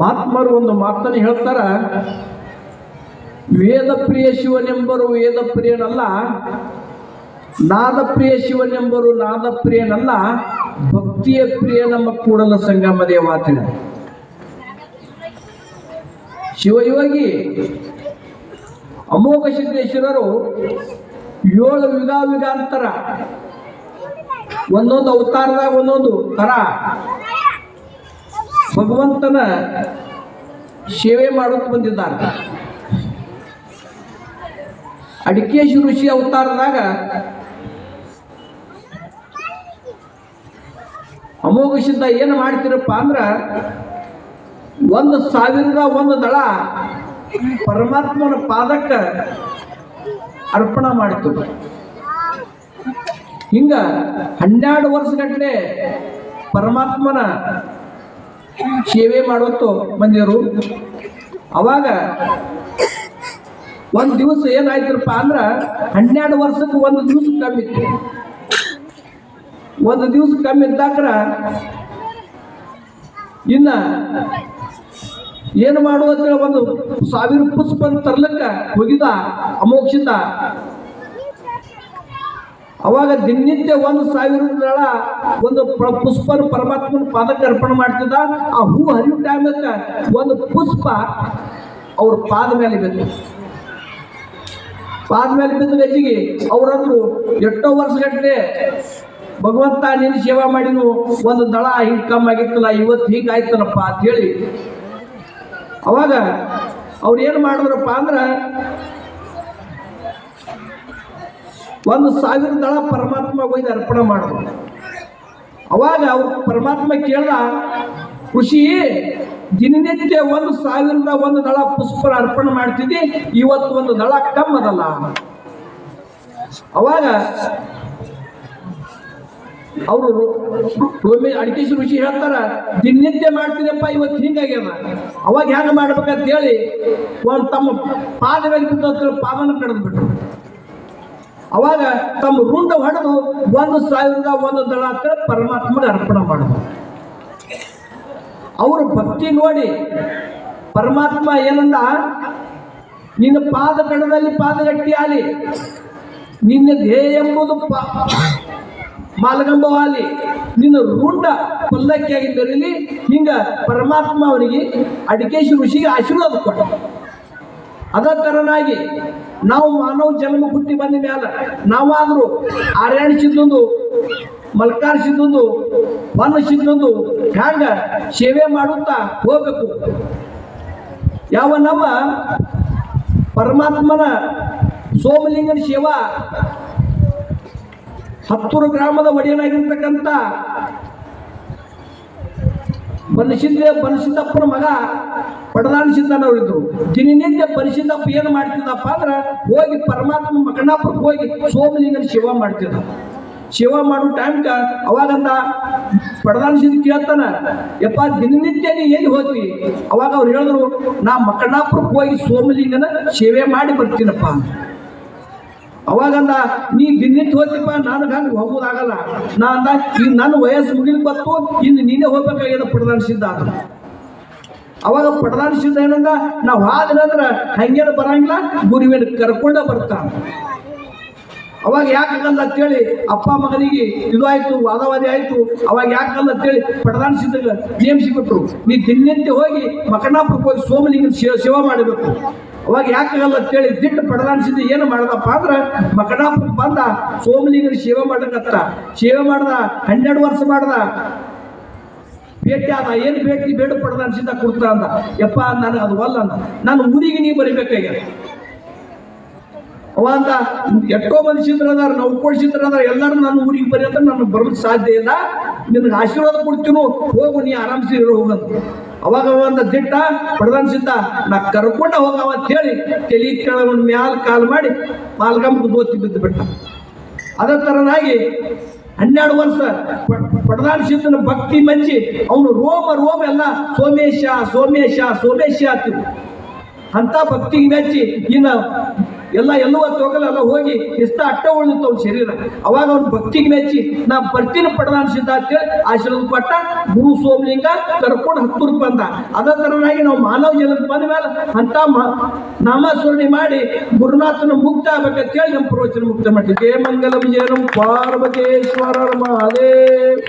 ಮಹಾತ್ಮರು ಒಂದು ಮಾತನ್ನು ಹೇಳ್ತಾರ ವೇದ ಪ್ರಿಯ ಶಿವನೆಂಬರು ವೇದ ಪ್ರಿಯನಲ್ಲ ನಾದ ಪ್ರಿಯ ಶಿವನೆಂಬರು ನಾದ ಪ್ರಿಯನಲ್ಲ ಭಕ್ತಿಯ ಪ್ರಿಯ ನಮ್ಮ ಕೂಡಲ ಸಂಗಮ ದೇವಾತಿನ ಶಿವಯೋಗಿ ಅಮೋಘ ಸಿದ್ದೇಶ್ವರರು ಏಳು ಯುಗ ವಿಧಾಂತರ ಒಂದೊಂದು ಅವತಾರದಾಗ ಒಂದೊಂದು ತರ ಭಗವಂತನ ಸೇವೆ ಮಾಡುತ್ತ ಬಂದಿದ್ದಾರೆ ಅಡಿಕೇಶಿ ಋಷಿ ಅವತಾರದಾಗ ಅಮೋಘ ಸಿದ್ಧ ಏನು ಮಾಡ್ತಿರಪ್ಪ ಅಂದ್ರೆ ಒಂದು ಸಾವಿರದ ಒಂದು ದಳ ಪರಮಾತ್ಮನ ಪಾದಕ್ಕೆ ಅರ್ಪಣ ಮಾಡಿತು ಹಿಂಗ ಹನ್ನೆರಡು ವರ್ಷಗಟ್ಟಲೆ ಪರಮಾತ್ಮನ ಸೇವೆ ಮಾಡುವತ್ತು ಬಂದಿರು ಅವಾಗ ಒಂದು ದಿವಸ ಏನಾಯ್ತಪ್ಪ ಅಂದ್ರ ಹನ್ನೆರಡು ವರ್ಷಕ್ಕೆ ಒಂದು ದಿವಸ ಕಮ್ಮಿ ಒಂದು ದಿವಸ ಕಮ್ಮಿ ಇದ್ದಾಕ್ರ ಇನ್ನ ಏನು ಮಾಡುವಂತ ಒಂದು ಸಾವಿರ ಪುಷ್ಪ ತರ್ಲಕ್ಕ ಹೋಗಿದ ಅಮೋಕ್ಷಿತ ಅವಾಗ ದಿನನಿತ್ಯ ಒಂದು ಸಾವಿರ ದಳ ಒಂದು ಪುಷ್ಪ ಪರಮಾತ್ಮನ ಪಾದಕ್ಕೆ ಅರ್ಪಣೆ ಮಾಡ್ತಿದ್ದ, ಆ ಹೂ ಹರಿವು ಟೈಮಕ್ಕೆ ಒಂದು ಪುಷ್ಪ ಅವ್ರ ಪಾದ ಮೇಲೆ ಬಿತ್ತು. ಪಾದ ಮೇಲೆ ಬಿದ್ದ ಹೆಚ್ಚಿಗೆ ಅವರಂದ್ರು ಎಷ್ಟೋ ವರ್ಷಗಟ್ಟಲೆ ಭಗವಂತ ನೀನು ಸೇವಾ ಮಾಡಿನು ಒಂದು ದಳ ಹಿಂಗೆ ಕಮ್ಮಿ ಆಗಿತ್ತಲ್ಲ, ಇವತ್ತು ಹಿಂಗೆ ಆಯ್ತಲ್ಲಪ್ಪ ಅಂತ ಹೇಳಿ. ಅವಾಗ ಅವ್ರು ಏನು ಮಾಡಿದ್ರಪ್ಪ ಅಂದ್ರೆ ಒಂದು ಸಾವಿರ ದಳ ಪರಮಾತ್ಮ ಒಯ್ದು ಅರ್ಪಣೆ ಮಾಡಿದ್ರು. ಅವಾಗ ಅವ್ರು ಪರಮಾತ್ಮ ಕೇಳ್ದ, ಖುಷಿ, ದಿನನಿತ್ಯ ಒಂದು ಸಾವಿರದ ಒಂದು ದಳ ಪುಷ್ಪರ ಅರ್ಪಣೆ ಮಾಡ್ತಿದ್ದಿ, ಇವತ್ತು ಒಂದು ದಳ ಕಮ್ಮದಲ್ಲ ಅವಾಗ ಅವರು ಅಡಿಕೇಶ್ ಋಷಿ ಹೇಳ್ತಾರ, ದಿನನಿತ್ಯ ಮಾಡ್ತೀನಪ್ಪ, ಇವತ್ತು ಹಿಂಗಾಗ್ಯದ ಅವಾಗ ಹೆಂಗ ಮಾಡ್ಬೇಕಂತ ಹೇಳಿ, ಒಂದು ತಮ್ಮ ಪಾದ ಮೇಲೆ ಬಿದ್ದು ಪಾದನ ಅವಾಗ ತಮ್ಮ ರುಂಡ ಹೊಡೆದು ಒಂದು ಸಾವಿರದ ಒಂದು ದಳ ಪರಮಾತ್ಮಗೆ ಅರ್ಪಣೆ ಮಾಡಿದ್ರು. ಅವರು ಭಕ್ತಿ ನೋಡಿ ಪರಮಾತ್ಮ ಏನಂದ? ನಿನ್ನ ಪಾದ ಕಣದಲ್ಲಿ ಪಾದ ಗಟ್ಟಿ ಆಲಿ ನಿನ್ನ ಧ್ಯೇಯ ಎಂಬುದು ಮಾಲಗಂಬವಾಲಿ ನಿನ್ನ ರುಂಡ ಪಲ್ಲಕ್ಕಿಯಾಗಿ ಬೆರಿಲಿ ಹಿಂಗ ಪರಮಾತ್ಮ ಅವರಿಗೆ ಅಡಿಕೇಶಿ ಋಷಿಗೆ ಆಶೀರ್ವಾದ ಕೊಟ್ಟ. ಅದ ತರನಾಗಿ ನಾವು ಮಾನವ ಜನ್ಮ ಹುಟ್ಟಿ ಬಂದ ಮೇಲೆ ನಾವಾದರೂ ಆರ್ಯಾಣ ಸಿದ್ದೊಂದು ಮಲ್ಕಾರ್ ಸಿದ್ದೊಂದು ಹ್ಯಾಂಗ ಸೇವೆ ಮಾಡುತ್ತಾ ಹೋಗಬೇಕು? ಯಾವ ನಮ್ಮ ಪರಮಾತ್ಮನ ಸೋಮಲಿಂಗನ ಸೇವಾ ಹತ್ತೂರು ಗ್ರಾಮದ ಒಡೆಯನಾಗಿರ್ತಕ್ಕಂಥ ಬನಸಿದ್ದ ಬನಸಿದ್ದಪ್ಪನ ಮಗ ಪಡದಾನ ಸಿದ್ದನವರಿದ್ರು ದಿನನಿತ್ಯ ಬನಸಿದ್ದಪ್ಪ ಏನು ಮಾಡ್ತಿದ್ದಪ್ಪ ಅಂದ್ರೆ ಹೋಗಿ ಪರಮಾತ್ಮ ಮಕಣಾಪುರಕ್ಕೆ ಹೋಗಿ ಸೋಮಲಿಂಗನ ಶಿವ ಮಾಡ್ತಿದ್ದ. ಶಿವ ಮಾಡೋ ಟೈಮ್ಕ ಅವಾಗಂತ ಪಡದಾನ ಸಿದ್ಧ ಕೇಳ್ತಾನ, ಯಪ್ಪ ದಿನನಿತ್ಯ ನೀ ಎಲ್ಲಿ ಹೋದ್ವಿ? ಅವಾಗ ಅವ್ರು ಹೇಳಿದ್ರು, ನಾ ಮಕಣಾಪುರಕ್ಕೆ ಹೋಗಿ ಸೋಮಲಿಂಗನ ಸೇವೆ ಮಾಡಿ ಬರ್ತೀನಪ್ಪ ಅವಾಗಂದ ನೀ ದಿನಿತ್ ಹೋಗ್ತಿಪ್ಪ ನಾನು ಹಂಗೆ ಹೋಗೋದಾಗಲ್ಲ. ನಾ ಅಂದ ಈಗ ನನ್ನ ವಯಸ್ಸು ಮುಗಿಲಿಕ್ಕೆ ಬತ್ತು ಇನ್ನು ನೀನೇ ಹೋಗ್ಬೇಕಾಗ್ಯದ ಅಂತ ಅವಾಗ ಸಿದ್ಧ ಏನಂದ ನಾವು ಹಾದಿನಂದ್ರ ಹಂಗೇನ ಬರಂಗಿಲ್ಲ, ಗುರುವಿನ ಕರ್ಕೊಂಡ ಬರ್ತಾನ. ಅವಾಗ ಯಾಕಲ್ಲ ಅಂತೇಳಿ ಅಪ್ಪ ಮಗನಿಗೆ ಇದು ಆಯ್ತು, ವಾದವಾದಿ ಆಯ್ತು, ಅವಾಗ ಹೇಳಿ ಅಂತೇಳಿ ಪಡದಾನ ಸಿದ್ಧ ನೇಮಿಸಿಬಿಟ್ರು ನೀ ದಿನಿತ್ಯ ಹೋಗಿ ಮಕನಾಪುರಕ್ಕೆ ಹೋಗಿ ಸೋಮಲಿಂಗನ ಸೇವಾ ಮಾಡಬೇಕು. ಅವಾಗ ಯಾಕಾಗಲ್ಲ ಅಂತೇಳಿ ದಿಟ್ಟು ಪಡದಾನ ಸಿದ್ಧ ಏನು ಮಾಡ್ದಪ್ಪ ಅಂದ್ರೆ ಮಕನಾಪುರಕ್ಕೆ ಬಂದ ಸೋಮಲಿಂಗನ ಸೇವೆ ಮಾಡಕತ್ತ ಸೇವೆ ಮಾಡ್ದ ಹನ್ನೆರಡು ವರ್ಷ ಮಾಡ್ದ. ಭೇಟಿ ಆದ ಏನು ಭೇಟಿ ಬೇಡ ಪಡ್ದ ಅನ್ಸಿದ್ದ ಕೊಡ್ತಾ ಅಂದ. ಯಪ್ಪ ನನಗೆ ಅದು ಅಲ್ಲ ಅಂದ. ನಾನು ಊರಿಗೆ ನೀ ಬರಿಬೇಕಾಗ್ಯದ? ಅವ ಅಂತ ಎಷ್ಟೋ ಮಂದಿ ಅದಾರ ನಾವು ಸಿದ್ಧರು ಅದಾರ, ಎಲ್ಲರೂ ನನ್ನ ಊರಿಗೆ ಬರಿ ಅಂತ ನಾನು ಬರೋದು ಸಾಧ್ಯ ಇಲ್ಲ. ನಿನಗೆ ಆಶೀರ್ವಾದ ಕೊಡ್ತೀನು, ಹೋಗು, ನೀ ಆರಾಮ್ಸಿ ಹೋಗಂತ ಅವಾಗ ಅವಂತ ದಿಟ್ಟ ಪಡ್ದಾನ್ ಸಿದ್ಧ ನಾ ಕರ್ಕೊಂಡ ಹೋಗವ ಅಂತ ಹೇಳಿ, ತಲೆ ಕೆಳಗೊಂಡು ಮ್ಯಾಲ ಕಾಲ್ ಮಾಡಿ ಮಾಲ್ಗಂಬ ಗೋತಿ ಬಿದ್ದು ಬಿಟ್ಟ ಅದೇ ತರನಾಗಿ ಹನ್ನೆರಡು ವರ್ಷ ಪಡದಾನ ಭಕ್ತಿ ಮಂಚಿ ಅವನು ರೋಮ ರೋಮ ಎಲ್ಲ ಸೋಮೇಶ ಸೋಮೇಶ ಸೋಮೇಶ ಅಂತ ಭಕ್ತಿಗೆ ಮೆಚ್ಚಿ ಇನ್ನು ಎಲ್ಲ ಎಲ್ಲವ ತೋಗಲ ಎಲ್ಲ ಹೋಗಿ ಇಷ್ಟ ಅಟ್ಟ ಉಳಿದಿತ್ತು ಅವ್ನ ಶರೀರ. ಅವಾಗ ಅವ್ನ ಭಕ್ತಿಗೆ ಮೆಚ್ಚಿ, ನಾ ಬರ್ತೀನಿ ಪಡದಾನ ಸಿದ್ಧ ಅಂತೇಳಿ ಆಶೀರ್ವಾದ ಕೊಟ್ಟ ಗುರು ಸೋಮಲಿಂಗ, ಕರ್ಕೊಂಡು ಹತ್ತೂರು ಬಂದ. ಅದೇ ತರನಾಗಿ ನಾವು ಮಾನವ ಜಲಕ್ಕೆ ಬಂದ ಮೇಲೆ ಅಂತ ಮ- ನಾಮಸ್ಮರಣೆ ಮಾಡಿ ಗುರುನಾಥನ ಮುಕ್ತ ಆಗ್ಬೇಕಂತ ಹೇಳಿ ನಮ್ಮ ಪ್ರವಚನ ಮುಕ್ತ ಮಾಡಿದ್ದೆ ಜಯ ಮಂಗಲಂ ಜಯನಂ ಪಾರ್ವತೇಶ್ವರ, ಮಹಾದೇವ್.